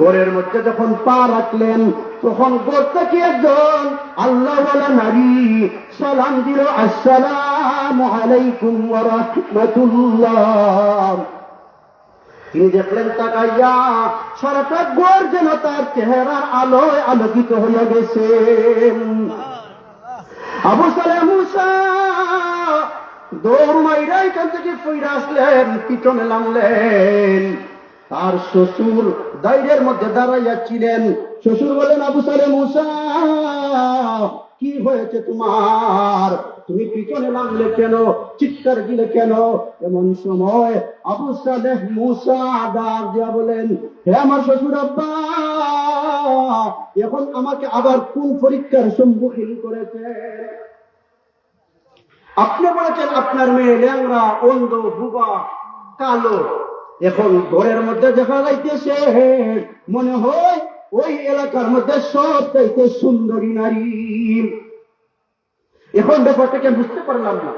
গোরের মধ্যে যখন পা রাখলেন, তখন গোর থেকে একজন আল্লাহ নারী সালাম দিল, আসসালাম আলাইকুম রাহমাতুল্লাহ। তিনি দেখলেন, তাকাইয়া সারাটা গোর যেন তার চেহারার আলোয় আলোকিত হইয়া গেছে। আবু সালে মুসা দৌড় মাইরা এখান থেকে ফিরে আসলেন, পিছনে নামলেন। তার শ্বশুর দাইরের মধ্যে দাঁড়াইয়াছিলেন শ্বশুর বলেন আবু সালে কি হয়েছে তোমার? তুমি পিছনে নামলে কেন? চিৎকার দিলে কেন? এমন সময় আবু সালেহ মুসা বলেন হে আমার শ্বশুর আব্বা, এখন আমাকে আবার কোন পরীক্ষার সম্মুখীন করেছে? আপনি বলেছেন, আপনার মেয়ে ল্যাংরা অন্ধ বুবা কালো। এখন ঘরের মধ্যে দেখা যাইতেছে, মনে হয় ওই এলাকার মধ্যে সব চাইতে সুন্দরী নারী। এখন ব্যাপারটাকে বুঝতে পারলাম না?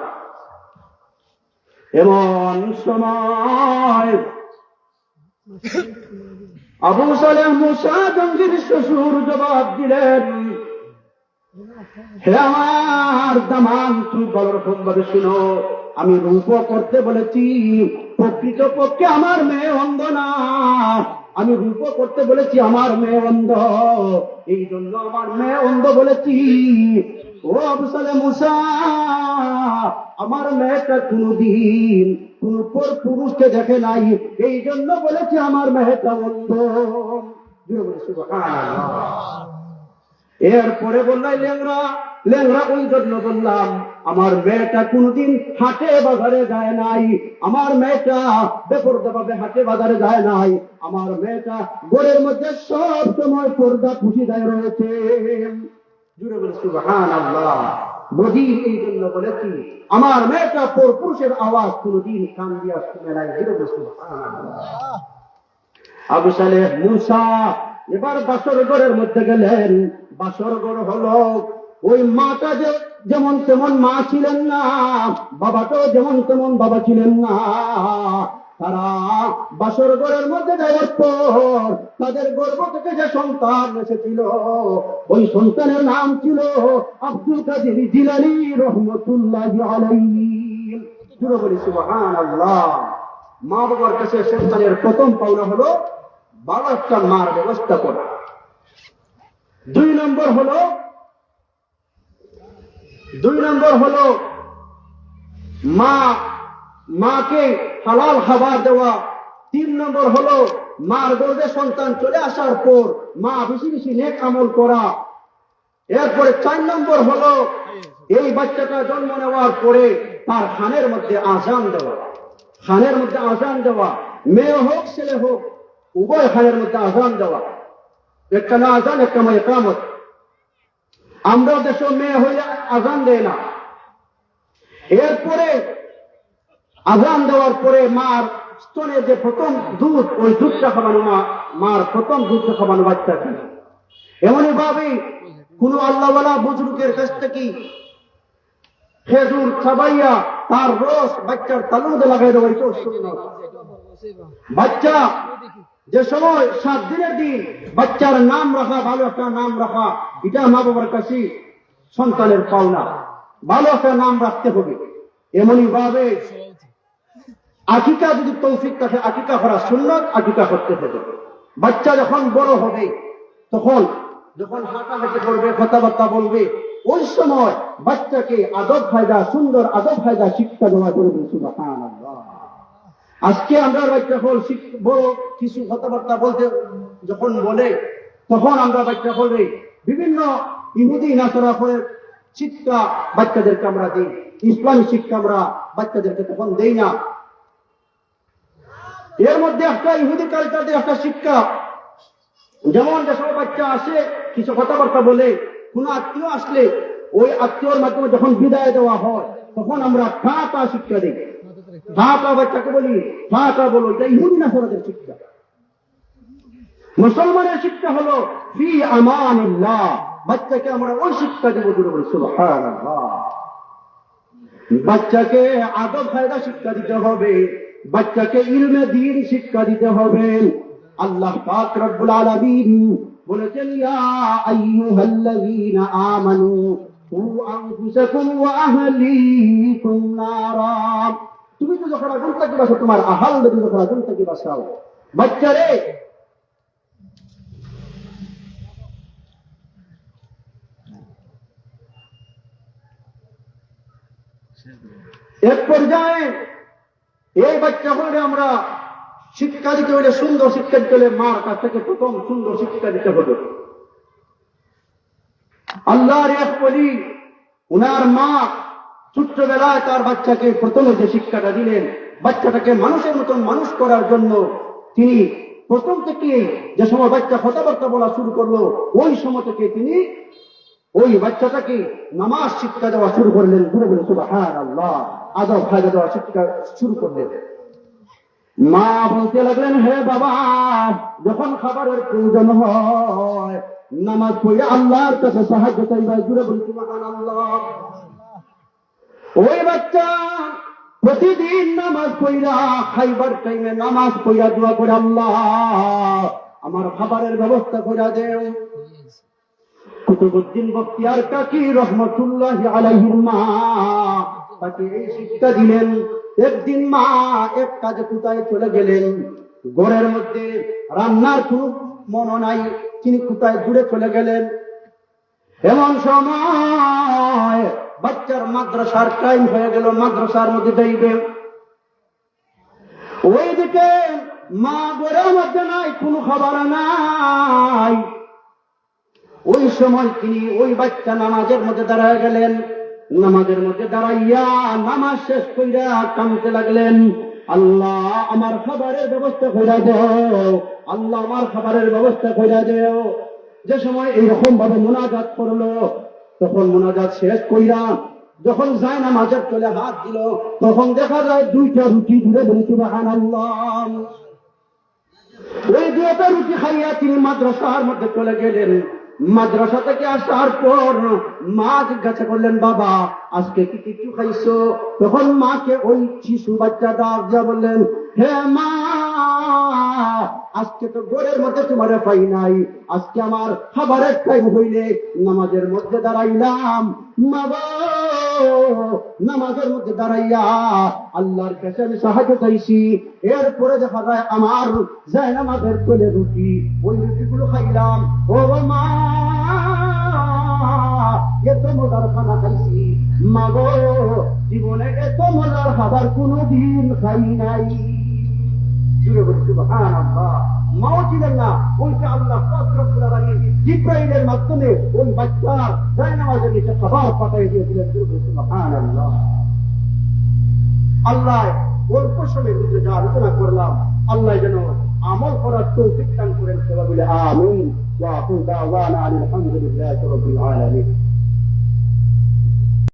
এমন সময় আবু সালেহ মুসা জঙ্গির শ্বশুর জবাব দিলেন, হে আমার দামান তুমি বড় রকম ভাবে শুনো, আমি রূপ করতে বলেছি। প্রকৃত পক্ষে আমার মেয়ে অন্ধ না। আমি রূপ করতে বলেছি আমার মেয়ে অন্ধ। এই জন্য আমার মেয়ে অন্ধ বলেছি। ও আবসালে মুসা, আমার মেয়েটা কোনদিন কোন পর পুরুষকে দেখে নাই। এই জন্য বলেছি আমার মেয়েটা অন্ধ। এরপরে বললাই লেংরা লেংরা ওই জন্য বললাম, আমার মেয়েটা কোনদিন হাটে বাজারে যায় নাই। আমার মেয়েটা বেপরদা ভাবে হাটে বাজারে যায় নাই। আমার মেয়েটা গোরের মধ্যে সব সময় পর্দা খুশি দেয় রয়েছে। জুড়ে বলে সুবহান আল্লাহ এই জন্য বলেছি আমার মেয়েটা পর পুরুষের আওয়াজ কোনদিন কান দিয়া শুনে নাই। জুড়ে বলে, সুবহানাল্লাহ। আবু সালেহ মুসা, এবার বাসর ঘরের মধ্যে গেলেন। বাসর ঘর হলো ওই মাটা যে যেমন তেমন মা ছিলেন না বাবাটাও যেমন তেমন বাবা ছিলেন না। তারা বাসর ঘরের মধ্যে যাওয়ার পর তাদের গর্ভ থেকে যে সন্তান এসেছিল, ওই সন্তানের নাম ছিল আব্দুল কাদির জিলানি রহমতুল্লাহ সুবহানাল্লাহ। মা বাবার কাছে সন্তানের প্রথম পাওনা হলো একটা মার ব্যবস্থা করা। দুই নম্বর হলো দুই নম্বর হলো মা, মাকে হালাল খাবার দেওয়া। তিন নম্বর হলো মার গর্ভে সন্তান চলে আসার পর মা বেশি বেশি নেক আমল করা। এরপরে চার নম্বর হলো এই বাচ্চাটা জন্ম নেওয়ার পরে তার খানের মধ্যে আজান দেওয়া। খানের মধ্যে আজান দেওয়া। মেয়ে হোক, ছেলে হোক, উভয় খানের মধ্যে আজান দেওয়া। একটা না আজান, একটা মেয়ে কামত আমরা দেশে মেয়ে হয়ে আজান দেয় না। এরপরে আজান দেওয়ার পরে মার স্তনে যে প্রথম দুধ, ওই দুধটা খাওয়ানো মা মার প্রথম দুধটা খাওয়ানো বাচ্চাকে এমনই ভাবে কোন আল্লাহওয়ালা বুজরুকের কাছ থেকে খেজুর খাবাইয়া তার রস বাচ্চার তালুদ লাগাই দেওয়া এটাও বাচ্চা যে সময় সাত দিনের দিন বাচ্চার নাম রাখা, ভালো একটা নাম রাখা, এটা মা বাবার কাছে সন্তানের পাওনা। ভালো একটা নাম রাখতে হবে। এমনই ভাবে আকিকা যদি তৌফিক থাকে, আকিকা করা সুন্নত, আকিকা করতে হবে। বাচ্চা যখন বড় হবে, তখন যখন হাঁটাহাঁটি করবে, কথাবার্তা বলবে, ওই সময় বাচ্চাকে আদব ফায়দা সুন্দর আদব ফায়দা শিক্ষা দেওয়া করবে, সুবহানাল্লাহ। আজকে আমরা বাচ্চা হল বড় কিছু কথাবার্তা বলতে যখন বলে, তখন আমরা বাচ্চা বলবে বিভিন্ন ইহুদি নাচরা করে শিক্ষা বাচ্চাদেরকে আমরা দিই। ইসলামী শিক্ষা আমরা বাচ্চাদেরকে তখন দেই না। এর মধ্যে একটা ইহুদি কালচারের একটা শিক্ষা। যেমন যে সব বাচ্চা আসে, কিছু কথাবার্তা বলে, কোন আত্মীয় আসলে ওই আত্মীয়র মাধ্যমে যখন বিদায় দেওয়া হয়, তখন আমরা ঠাটা শিক্ষা দিই। ঠাটা বাচ্চাকে বলি? ঠাটা বলো, এটা ইহুদি না সরাদের শিক্ষা? মুসলমানের শিক্ষা হলো, ফি আমানিল্লাহ, বাচ্চাকে আমরা ওই শিক্ষা দেবো দূরে বলি বাচ্চাকে আদব ফায়দা শিক্ষা দিতে হবে, বাচ্চাকে ইলমে দিন শিক্ষা দিতে হবে। আল্লাহ পাক রব্বুল আলামিন বলেছেন, ইয়া আইয়ুহাল্লাযীনা আমানু আনফুসাকুম ওয়া আহলিকুম নারা। তুমি তো যখন আগুন থেকে বাসো তোমার আহাল নবী যখন আগুন থেকে বাঁচাও বাচ্চারে! এক পর্যায়ে এই বাচ্চাগুলোকে আমরা শিক্ষা দিতে হলে সুন্দর শিক্ষা দিতে হলে মার কাছ থেকে প্রথম সুন্দর শিক্ষা দিতে হবে। আল্লাহর এক বলি, উনার মা ছোট্টবেলায় তার বাচ্চাকে প্রথমে যে শিক্ষাটা দিলেন, বাচ্চাটাকে মানুষের মতন মানুষ করার জন্য তিনি প্রথম থেকে যে সময় বাচ্চা কথাবার্তা বলা শুরু করল, ওই সময় থেকে তিনি ওই বাচ্চাটাকে নামাজ শিক্ষা দেওয়া শুরু করলেন। ঘুরে বলে সুবাহান আল্লাহ আদব খাজা দেওয়া শিক্ষা শুরু করলেন। মা বলতে লাগলেন, হে বাবা, যখন খাবারের প্রয়োজন হয়, নামাজ পড়ে আল্লাহর কাছে সাহায্য চাইবা ঘুরে বলে সুবাহান আল্লাহ ওই বাচ্চা, প্রতিদিন নামাজ পড়া খাইবার টাইমে নামাজ পড়া দোয়া করে আল্লাহ। আমার খাবারের ব্যবস্থা করে দেও। কুতুবুদ্দিন বক্তিয়ার কাকি রহমতুল্লাহ আলাইহির মা তাকে এই শিক্ষা দিলেন, একদিন মা এক কাজে কোথায় চলে গেলেন। ঘরের মধ্যে রান্নার খুব মন নাই, তিনি কোথায় দূরে চলে গেলেন। এমন সময় বাচ্চার মাদ্রাসার টাইম হয়ে গেল, মাদ্রাসার মধ্যে যাইবে ওইদিকে মা ঘরের মধ্যে নাই কোনো খাবার নাই। ওই সময় তিনি ওই বাচ্চা নামাজের মধ্যে দাঁড়ায় গেলেন। নামাজের মধ্যে দাঁড়াইয়া নামাজ শেষ কইরা কামতে লাগলেন। আল্লাহ আমার খাবারের ব্যবস্থা কইরা দেও, আল্লাহ আমার খাবারের ব্যবস্থা কইরা দেও। যে সময় এইরকম ভাবে মোনাজাত করল, তখন মোনাজাত শেষ কইরা যখন যায় নামাজের চলে হাত দিল, তখন দেখা যায় দুইটা রুটি ধরে বলি, সুবহানাল্লাহ। ওই দুটা রুটি খাইয়া তিনি মাদ্রাসার মধ্যে চলে গেলেন। মাদ্রাসা থেকে আসার পর মা জিজ্ঞাসা করলেন, বাবা, আজকে কি কিছু খাইছো? তখন মাকে ওই শিশু বাচ্চা ডাক দিয়া বললেন, হে মা আজকে তো ঘরের মধ্যে তোমার পাই নাই। আজকে আমার খাবারের টাইম হইলে নামাজের মধ্যে দাঁড়াইলাম। মা নামাজের মধ্যে দাঁড়াইয়া আল্লাহর কাছে আমি সাহায্য চাইছি। এরপরে দেখা যায় আমার যায় নামাজের কোলে রুটি, ওই রুটিগুলো খাইলাম। ও মা, এত মজার খানা খাইছি। মা গো, জীবনে এত মজার খাবার কোনোদিন খাই নাই। জুড়ে বলি, সুবহানাল্লাহ। মাও ছিলেন না ওইটা আল্লাহ জিব্রাইলের মাধ্যমে ওই বাচ্চার যায় নামাজের নিচে খাবার পাঠিয়ে দিয়েছিলেন। জুড়ে বলি আল্লাহ অল্প সময়ের মধ্যে যা আলোচনা করলাম, আল্লাহ যেন আমল করার তৌফিক দান করেন সেবা বলে, আমিন। ওয়া আকুল দাওয়ানা আলহামদুলিল্লাহি রাব্বিল আলামিন।